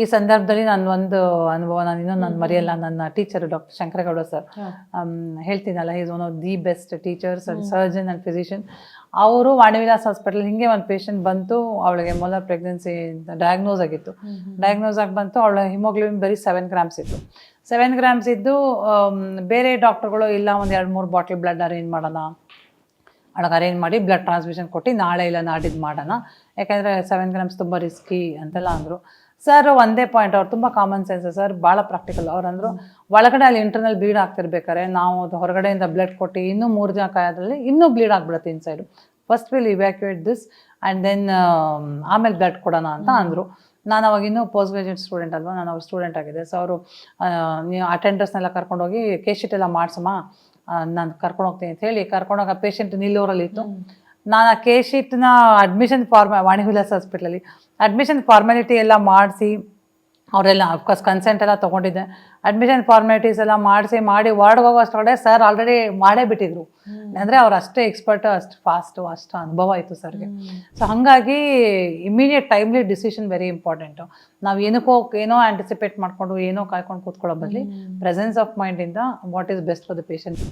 ಈ ಸಂದರ್ಭದಲ್ಲಿ ನಾನು ಒಂದು ಅನುಭವ ನಾನು ಇನ್ನೊಂದು ನಾನು ಮರೆಯಲ್ಲ ನನ್ನ teacher doctor Shankaragowda sir. ಹೇಳ್ತೀನಲ್ಲ is one of the best teachers and surgeon and physician ಅವರು ವಾಣಿವಿಲಾಸ್ ಹಾಸ್ಪಿಟಲ್ ಹಿಂಗೆ ಒಂದು ಪೇಷಂಟ್ ಬಂತು ಅವಳಿಗೆ ಮೊದಲ ಪ್ರೆಗ್ನೆನ್ಸಿ ಡಯಾಗ್ನೋಸ್ ಆಗಿತ್ತು. ಡಯಾಗ್ನೋಸ್ ಆಗಿ ಬಂತು ಅವಳ ಹಿಮೋಗ್ಲೋಬಿನ್ ಬರೀ ಸೆವೆನ್ ಗ್ರಾಮ್ಸ್ ಇತ್ತು. ಸೆವೆನ್ ಗ್ರಾಮ್ಸ್ ಇದ್ದು ಬೇರೆ ಡಾಕ್ಟರ್ಗಳು ಇಲ್ಲ ಒಂದು ಎರಡು ಮೂರು ಬಾಟ್ಲ್ ಬ್ಲಡ್ ಅರೇಂಜ್ ಮಾಡೋಣ. ಅವಳಿಗೆ ಅರೇಂಜ್ ಮಾಡಿ ಬ್ಲಡ್ ಟ್ರಾನ್ಸ್ಮಿಷನ್ ಕೊಟ್ಟು ನಾಳೆ ಇಲ್ಲ ನಾಡಿದ್ದು ಮಾಡೋಣ. ಯಾಕೆಂದರೆ ಸೆವೆನ್ ಗ್ರಾಮ್ಸ್ ತುಂಬ ರಿಸ್ಕಿ ಅಂತೆಲ್ಲ ಅಂದರು. ಸರ್ ಒಂದೇ ಪಾಯಿಂಟ್ ಅವ್ರು ತುಂಬ ಕಾಮನ್ ಸೆನ್ಸ್ ಸರ್ ಭಾಳ ಪ್ರಾಕ್ಟಿಕಲ್ ಅವ್ರು ಅಂದರು ಒಳಗಡೆ ಅಲ್ಲಿ ಇಂಟರ್ನಲ್ ಬ್ಲೀಡ್ ಆಗ್ತಿರ್ಬೇಕಾರೆ ನಾವು ಅದು ಹೊರಗಡೆಯಿಂದ ಬ್ಲಡ್ ಕೊಟ್ಟು ಇನ್ನೂ ಮೂರು ದಿನ ಕಾಯೋದ್ರಲ್ಲಿ ಇನ್ನೂ ಬ್ಲೀಡ್ ಆಗಿಬಿಡುತ್ತೆ inside first will evacuate this and then ಆಮೇಲೆ ಬ್ಲಡ್ ಕೊಡೋಣ ಅಂತ ಅಂದರು. ನಾನು ಅವಾಗ ಇನ್ನೂ ಪೋಸ್ಟ್ ಗ್ರಾಜುಯೇಟ್ ಸ್ಟೂಡೆಂಟ್ ಅಲ್ವಾ ನಾನು ಅವ್ರ ಸ್ಟೂಡೆಂಟ್ ಆಗಿದೆ ಸೊ ಅವರು ನೀವು ಅಟೆಂಡರ್ಸ್ನೆಲ್ಲ ಕರ್ಕೊಂಡೋಗಿ ಕೇಶೀಟ್ ಶೀಟ್ ಎಲ್ಲ ಮಾಡಿಸಮ್ಮ ನಾನು ಕರ್ಕೊಂಡು ಹೋಗ್ತೀನಿ ಅಂತ ಹೇಳಿ ಕರ್ಕೊಂಡೋಗ ಆ ಪೇಷಂಟ್ ನಿಲ್ಲೂರಲ್ಲಿ ಇತ್ತು. ನಾನು ಆ ಕೆ ಶೀಟ್ನ ಅಡ್ಮಿಷನ್ ಫಾರ್ಮ ವಾಣಿವಿಲಾಸ್ ಹಾಸ್ಪಿಟ್ಲಲ್ಲಿ ಅಡ್ಮಿಷನ್ ಫಾರ್ಮಾಲಿಟಿ ಎಲ್ಲ ಮಾಡಿಸಿ ಅವರೆಲ್ಲ ಅಫ್ಕೋರ್ಸ್ ಕನ್ಸೆಂಟ್ ಎಲ್ಲ ತೊಗೊಂಡಿದ್ದೆ. ಅಡ್ಮಿಷನ್ ಫಾರ್ಮಾಲಿಟೀಸ್ ಎಲ್ಲ ಮಾಡಿಸಿ ಮಾಡಿ ವಾರ್ಡ್ಗೆ ಹೋಗೋ ಸರ್ ಆಲ್ರೆಡಿ ಮಾಡೇ ಬಿಟ್ಟಿದ್ರು. ಅಂದರೆ ಅವ್ರು ಅಷ್ಟೇ ಎಕ್ಸ್ಪರ್ಟ್ ಅಷ್ಟು ಫಾಸ್ಟು ಅಷ್ಟು ಅನುಭವ ಆಯಿತು ಸರ್ಗೆ ಸೊ ಹಾಗಾಗಿ immediate timely decision very important ನಾವು ಏನಕ್ಕೋ ಏನೋ ಆಂಟಿಸಿಪೇಟ್ ಮಾಡಿಕೊಂಡು ಏನೋ ಕಾಯ್ಕೊಂಡು ಕೂತ್ಕೊಳ್ಳೋ ಬದಲಿ presence of ಮೈಂಡಿಂದ what is best for the patient